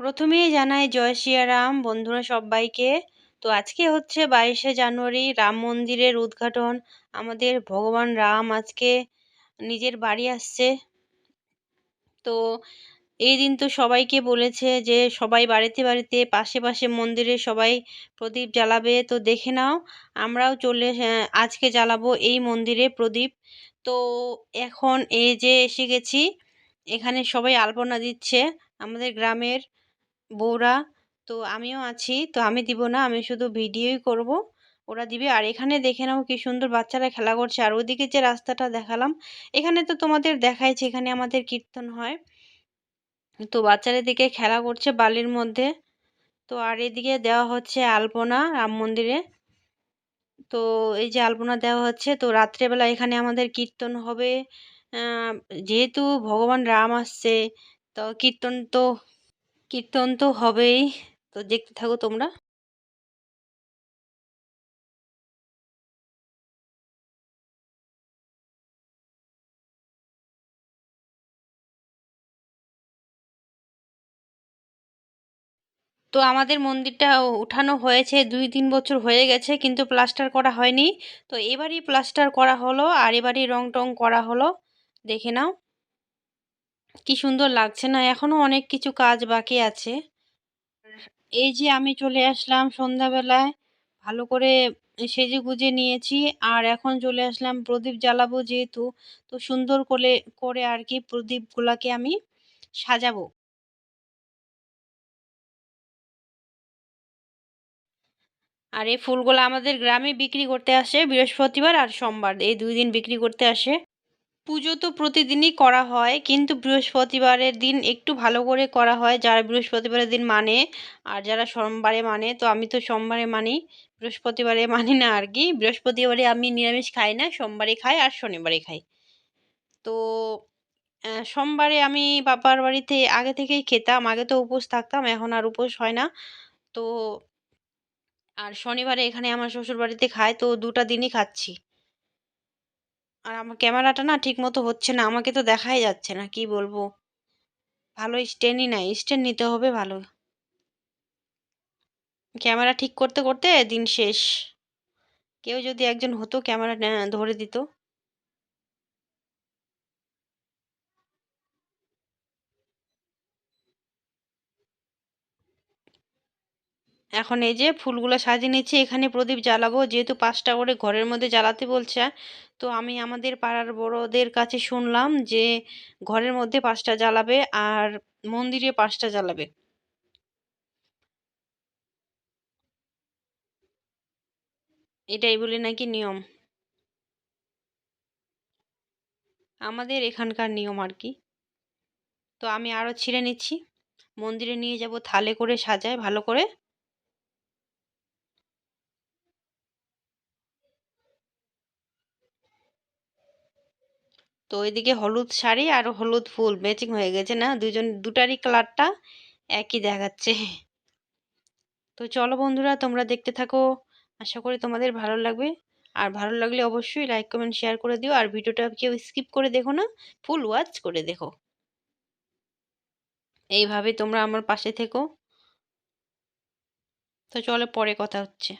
প্রথমেই জানাই জয় সিয়ারাম বন্ধুরা সবাইকে। তো আজকে হচ্ছে বাইশে জানুয়ারি রাম মন্দিরের উদ্ঘাটন। আমাদের ভগবান রাম আজকে নিজের বাড়ি আসছে। তো এই দিন তো সবাইকে বলেছে যে সবাই বাড়িতে বাড়িতে পাশে পাশে মন্দিরে সবাই প্রদীপ জ্বালাবে। তো দেখে নাও আমরাও চলে হ্যাঁ, আজকে জ্বালাবো এই মন্দিরে প্রদীপ। তো এখন এই যে এসে গেছি এখানে সবাই আলপনা দিচ্ছে আমাদের গ্রামের। বউরা, তো আমিও আছি। তো আমি দিব না, আমি শুধু ভিডিওই করব। ওরা দিবে। আর এখানে দেখে নাও কি সুন্দর বাচ্চারা খেলা করছে। আর ওদিকে যে রাস্তাটা দেখালাম, এখানে তো তোমাদের দেখাইছে, এখানে আমাদের কীর্তন হয়। তো বাচ্চারা দিকে খেলা করছে বালির মধ্যে। তো আর এদিকে দেওয়া হচ্ছে আলপনা রাম মন্দিরে। তো এই যে আলপনা দেওয়া হচ্ছে, তো রাত্রেবেলা এখানে আমাদের কীর্তন হবে। যেহেতু ভগবান রাম আসছে, তো কীর্তন তো কীর্তন তো হবেই। তো দেখতে থাকো তোমরা। তো আমাদের মন্দিরটা উঠানো হয়েছে দুই তিন বছর হয়ে গেছে, কিন্তু প্লাস্টার করা হয়নি। তো এবারই প্লাস্টার করা হলো আর এবারই রং টং করা হলো। দেখে নাও। কি সুন্দর লাগছে না? এখনও অনেক কিছু কাজ বাকি আছে। এই যে আমি চলে আসলাম সন্ধ্যাবেলায়, ভালো করে সেজে গুজে নিয়েছি আর এখন চলে আসলাম প্রদীপ জ্বালাবো যেহেতু, তো সুন্দর করে করে আর কি প্রদীপগুলাকে আমি সাজাবো। আর এই ফুলগুলো আমাদের গ্রামে বিক্রি করতে আসে বৃহস্পতিবার আর সোমবার, এই দুই দিন বিক্রি করতে আসে। পুজো তো প্রতিদিনই করা হয়, কিন্তু বৃহস্পতিবারের দিন একটু ভালো করে করা হয়। যারা বৃহস্পতিবারের দিন মানে আর যারা সোমবারে মানে তো আমি তো সোমবারে মানি, বৃহস্পতিবারে মানি না আর কি। বৃহস্পতিবারে আমি নিরামিষ খাই না, সোমবারে খাই আর শনিবারে খাই। তো সোমবারে আমি বাবার বাড়িতে আগে থেকেই খেতাম, আগে তো উপোস থাকতাম, এখন আর উপোস হয় না। তো, আর শনিবারে এখানে আমার শ্বশুর বাড়িতে খায়, তো দুটা দিনই খাচ্ছি। আর আমার ক্যামেরাটা না ঠিক মতো হচ্ছে না, আমাকে তো দেখাই যাচ্ছে না, কি বলব? ভালো স্ট্যান্ডই নাই, স্ট্যান্ড নিতে হবে ভালো। ক্যামেরা ঠিক করতে করতে দিন শেষ। কেউ যদি একজন হতো ক্যামেরা ধরে দিত। এখন এই যে ফুলগুলো সাজিয়ে নিচ্ছি, এখানে প্রদীপ জ্বালাবো। যেহেতু পাঁচটা করে ঘরের মধ্যে জ্বালাতে বলছে, তো আমি আমাদের পাড়ার বড়দের কাছে শুনলাম যে ঘরের মধ্যে পাঁচটা জ্বালাবে আর মন্দিরে পাঁচটা জ্বালাবে। এটাই বলে নাকি নিয়ম? আমাদের এখানকার নিয়ম আর কি। তো আমি আরও ছিঁড়ে নিচ্ছি। মন্দিরে নিয়ে যাব, থালে করে সাজায় ভালো করে। তো ওইদিকে হলুদ শাড়ি আর হলুদ ফুল ম্যাচিং হয়ে গেছে, না? দুজন দুটারই কালারটা একই দেখাচ্ছে। তো চলো বন্ধুরা, তোমরা দেখতে থাকো। আশা করি তোমাদের ভালো লাগবে। আর ভালো লাগলে অবশ্যই লাইক কমেন্ট শেয়ার করে দিও। আর ভিডিওটা কেউ স্কিপ করে দেখো না ফুল ওয়াচ করে দেখো। এইভাবে তোমরা আমার পাশে থেকো। তো চলো পরে কথা হচ্ছে।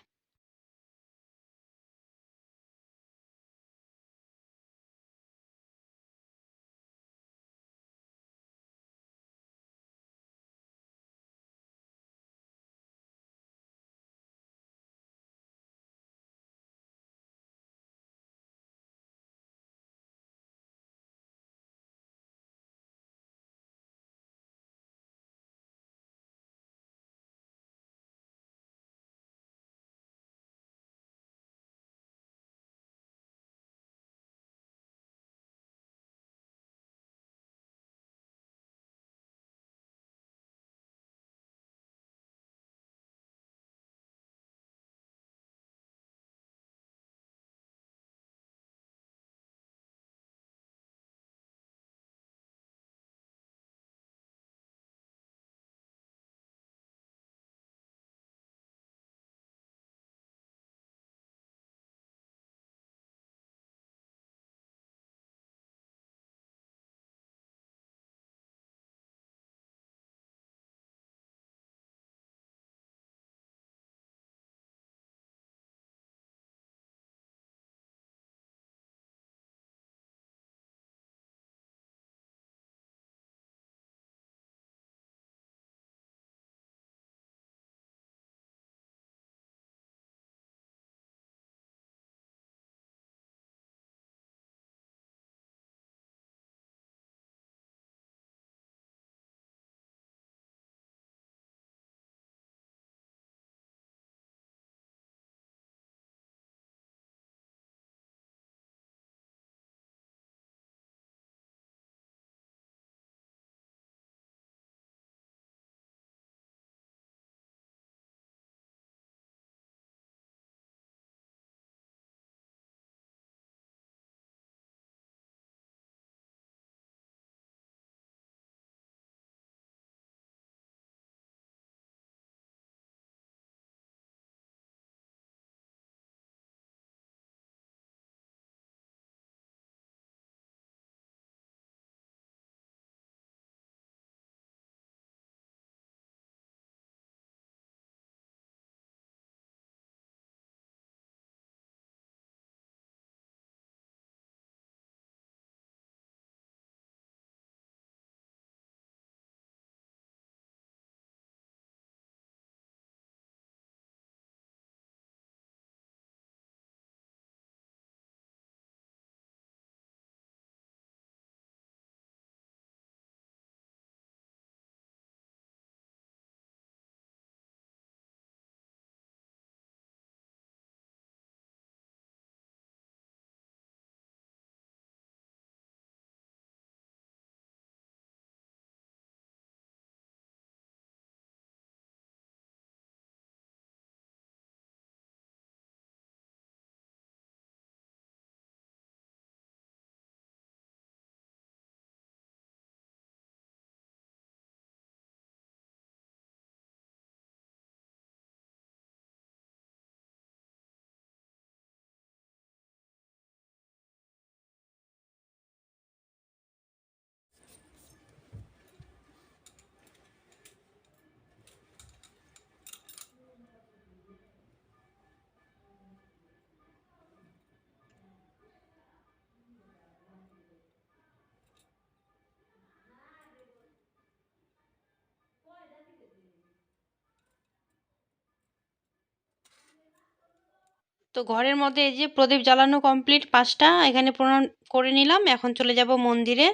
তো ঘরের মধ্যে এই যে প্রদীপ জ্বালানো কমপ্লিট পাঁচটা, এখানে প্রণাম করে নিলাম। এখন চলে যাব মন্দিরে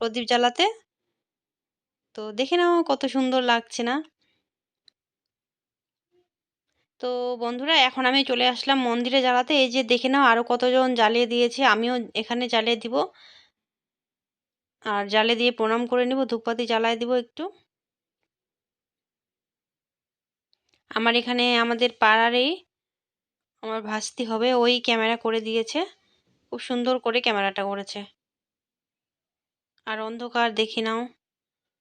প্রদীপ জ্বালাতে। তো দেখে নাও কত সুন্দর লাগছে না? তো বন্ধুরা, এখন আমি চলে আসলাম মন্দিরে জ্বালাতে। এই যে দেখে নাও আরও কতজন জ্বালিয়ে দিয়েছে, আমিও এখানে জ্বালিয়ে দিব। আর জ্বালিয়ে দিয়ে প্রণাম করে নিব ধূপপাতি জ্বালায় দিব একটু। আমার এখানে আমাদের পাড়ারই আমার ভাস্তি হবে, ওই ক্যামেরা করে দিয়েছে। খুব সুন্দর করে ক্যামেরাটা করেছে। আর অন্ধকার দেখি নাও।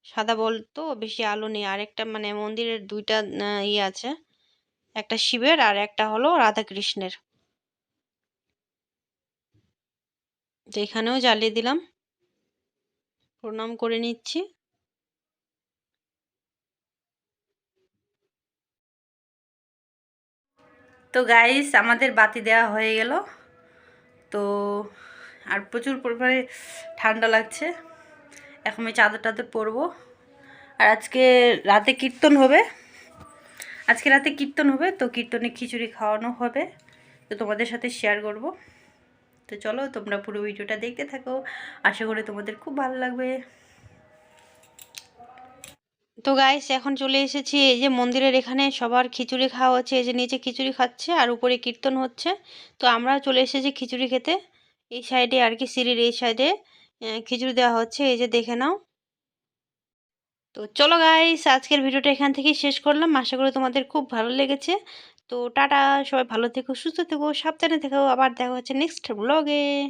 সাদা বল তো, বেশি আলো নেই। আর একটা মানে মন্দিরের দুইটা ইয়ে আছে। একটা শিবের আর একটা হলো রাধা কৃষ্ণের তো এখানেও জ্বালিয়ে দিলাম। প্রণাম করে নিচ্ছি। তো গাইস আমাদের বাতি দেওয়া হয়ে গেল। তো আর প্রচুর পরিমাণে ঠান্ডা লাগছে। এখন আমি চাদর টাদর পরবো। আর আজকে রাতে কীর্তন হবে। আজকে রাতে কীর্তন হবে, তো কীর্তনে খিচুড়ি খাওয়ানো হবে। তো তোমাদের সাথে শেয়ার করব। তো চলো, তোমরা পুরো ভিডিওটা দেখতে থাকো। আশা করি তোমাদের খুব ভালো লাগবে। তো গাইস এখন চলে এসেছি এই যে মন্দিরের এখানে সবার খিচুড়ি খাওয়া হচ্ছে, এই যে নিচে খিচুড়ি খাচ্ছে আর উপরে কীর্তন হচ্ছে। তো আমরা চলে এসেছি খিচুড়ি খেতে। এই সাইডে আর কি সিঁড়ির এই সাইডে খিচুড়ি দেওয়া হচ্ছে, এই যে দেখে নাও। তো চলো গাইস আজকের ভিডিওটা এখান থেকেই শেষ করলাম। আশা করি তোমাদের খুব ভালো লেগেছে। তো টাটা, সবাই ভালো থেকো, সুস্থ থেকো, সাবধানে থেকো। আবার দেখা হচ্ছে নেক্সট ব্লগে